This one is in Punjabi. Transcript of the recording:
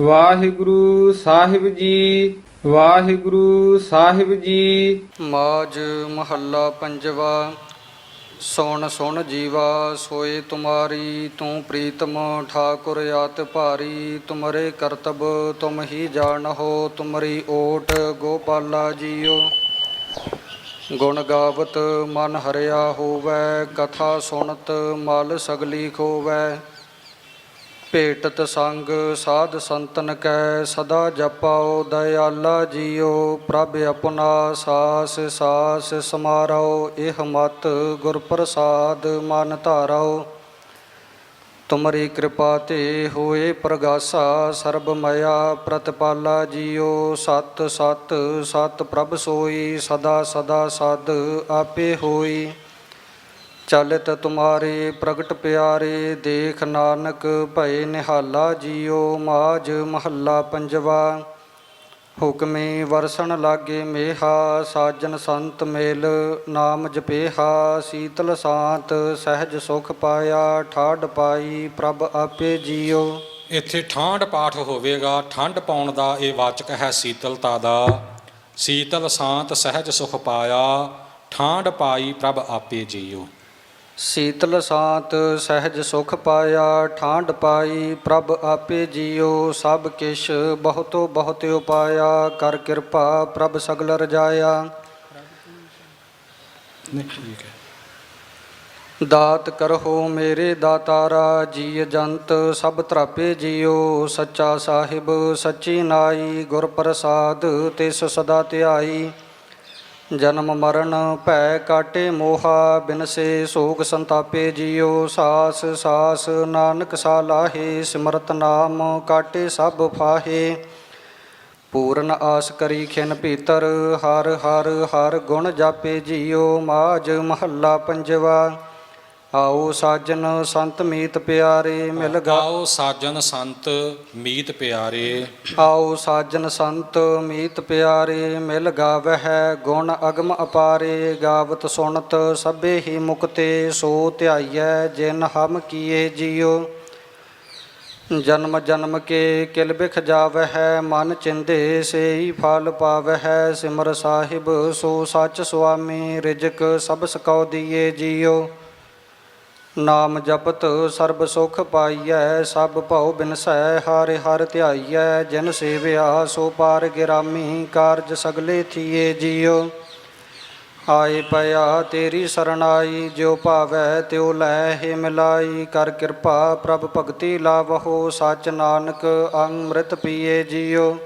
ਵਾਹਿਗੁਰੂ ਸਾਹਿਬ ਜੀ, ਵਾਹਿਗੁਰੂ ਸਾਹਿਬ ਜੀ। ਮਾਜ ਮਹੱਲਾ ਪੰਜਵਾ, ਸੁਣ ਸੁਣ ਜੀਵਾ ਸੋਏ ਤੁਮਾਰੀ, ਤੂੰ ਪ੍ਰੀਤਮ ਠਾਕੁਰ ਆਤ ਭਾਰੀ, ਤੁਮਰੇ ਕਰਤਬ ਤੁਮ ਹੀ ਜਾਣਹੁ ਤੁਮਰੀ ਓਟ ਗੋਪਾਲਾ ਜੀਓ। ਗੁਣ ਗਾਵਤ ਮਨ ਹਰਿਆ ਹੋਵੈ, ਕਥਾ ਸੁਣਤ ਮਲ ਸਗਲੀ ਖੋਵੈ। ਭੇਟਤ ਸੰਗ ਸਾਧ ਸੰਤਨ ਕੈ, ਸਦਾ ਜਪਾਓ ਦਇਆਲਾ ਜੀਓ ਪ੍ਰਭ ਆਪਣਾ ਸਾਸ ਸਾਸ ਸਮਾਰੋ ਇਹ ਮਤ ਗੁਰ ਪ੍ਰਸਾਦ ਮਨ ਧਾਰੋ ਤੁਮਰੀ ਕਿਰਪਾ ਤੇ ਹੋਏ ਪ੍ਰਗਾਸਾ, ਸਰਬਮਇਆ ਪ੍ਰਤਪਾਲਾ ਜੀਓ ਸਤ ਸਤ ਸਤ ਪ੍ਰਭ ਸੋਈ, ਸਦਾ ਸਦਾ ਸਦ ਆਪੇ ਹੋਈ। ਚਲਿਤ ਤੁਮਾਰੇ ਪ੍ਰਗਟ ਪਿਆਰੇ, ਦੇਖ ਨਾਨਕ ਭਏ ਨਿਹਾਲਾ ਜੀਓ ਮਾਜ ਮਹੱਲਾ ਪੰਜਵਾ। ਹੁਕਮੇ ਵਰਸਣ ਲਾਗੇ ਮੇਹਾ, ਸਾਜਨ ਸੰਤ ਮੇਲ ਨਾਮ ਜਪੇਹਾ। ਸੀਤਲ ਸਾਤ ਸਹਿਜ ਸੁਖ ਪਾਇਆ ਠਾਡ ਪਾਈ ਪ੍ਰਭ ਆਪੇ ਜੀਓ। ਇੱਥੇ ਠਾਂਡ ਪਾਠ ਹੋਵੇਗਾ ਠੰਡ ਪਾਉਣ ਦਾ ਇਹ ਵਾਚਕ ਹੈ ਸੀਤਲਤਾ ਦਾ। ਸੀਤਲ ਸ਼ਾਂਤ ਸਹਿਜ ਸੁਖ ਪਾਇਆ ਠਾਂਡ ਪਾਈ ਪ੍ਰਭ ਆਪੇ ਜੀਓ। ਸੀਤਲ ਸਾਤ ਸਹਿਜ ਸੁਖ ਪਾਇਆ ਠਾਂਡ ਪਾਈ ਪ੍ਰਭ ਆਪੇ ਜੀਓ ਸਭ ਕਿਛ ਬਹੁਤੋ ਬਹੁਤ ਉਪਾਇਆ ਕਰ ਕਿਰਪਾ ਪ੍ਰਭ ਸਗਲ ਰਜਾਇਆ। ਦਾਤ ਕਰਹੁ ਮੇਰੇ ਦਾਤਾਰਾ ਜੀ ਜੰਤ ਸਭ ਤਰਾਪੇ ਜੀਓ ਸੱਚਾ ਸਾਹਿਬ ਸੱਚੀ ਨਾਈ ਗੁਰ ਪ੍ਰਸਾਦ ਤਿਸ ਸਦਾ ਧਿਆਈ। ਜਨਮ ਮਰਨ ਭੈ ਕਾਟੇ ਮੋਹਾ ਬਿਨਸੇ ਸੋਗ ਸੰਤਾਪੇ ਜੀਓ, ਸਾਸ ਸਾਸ ਨਾਨਕ ਸਾਲਾਹੇ ਸਿਮਰਤ ਨਾਮ ਕਾਟੇ ਸਭ ਫਾਹੇ। ਪੂਰਨ ਆਸ ਕਰੀ ਖਿਨ ਭੀਤਰ, ਹਰ ਹਰ ਹਰ ਗੁਣ ਜਾਪੇ ਜੀਓ ਮਾਜ ਮਹੱਲਾ ਪੰਜਵਾ। ਆਓ ਸਾਜਨ ਸੰਤ ਮੀਤ ਪਿਆਰੇ ਮਿਲ ਗਾ ਗਾਓ ਸਾਜਨ ਸੰਤ ਮੀਤ ਪਿਆਰੇ। ਆਓ ਸਾਜਨ ਸੰਤ ਮੀਤ ਪਿਆਰੇ ਮਿਲ ਗਾਵਹਿ ਗੁਣ ਅਗਮ ਅਪਾਰੇ। ਗਾਵਤ ਸੁਣਤ ਸਭੇ ਹੀ ਮੁਕਤੇ ਸੋ ਧਿਆਈਐ ਜਿਨ ਹਮ ਕੀਏ ਜੀਓ। ਜਨਮ ਜਨਮ ਕੇ ਕਿਲ ਬਿਖ ਜਾਵਹਿ ਮਨ ਚਿੰਦੇ ਸੇਈ ਫਲ ਪਾਵਹਿ ਸਿਮਰ ਸਾਹਿਬ। ਸੋ ਸੱਚ ਸੁਆਮੀ ਰਿਜਕ ਸਭ ਸਕਉ ਦੀਏ ਜੀਓ। ਨਾਮ ਜਪਤ ਸਰਬ ਸੁਖ ਪਾਈਐ, ਸਭ ਭਉ ਬਿਨਸੈ, ਹਰਿ ਹਰਿ ਧਿਆਈਐ, ਜਿਨ ਸੇਵਿਆ ਸੋ ਪਾਰ ਗਿਰਾਮੀ, ਕਾਰਜ ਸਗਲੇ ਥੀਏ ਜੀਓ ਆਏ ਪਿਆ ਤੇਰੀ ਸਰਣਾਈ, ਜਿਉ ਭਾਵੈ ਤਿਉ ਲੈ ਹੀ ਮਿਲਾਈ, ਕਰ ਕਿਰਪਾ ਪ੍ਰਭ ਭਗਤੀ ਲਾਵਹੋ, ਸਚ ਨਾਨਕ ਅੰਮ੍ਰਿਤ ਪੀਏ ਜੀਓ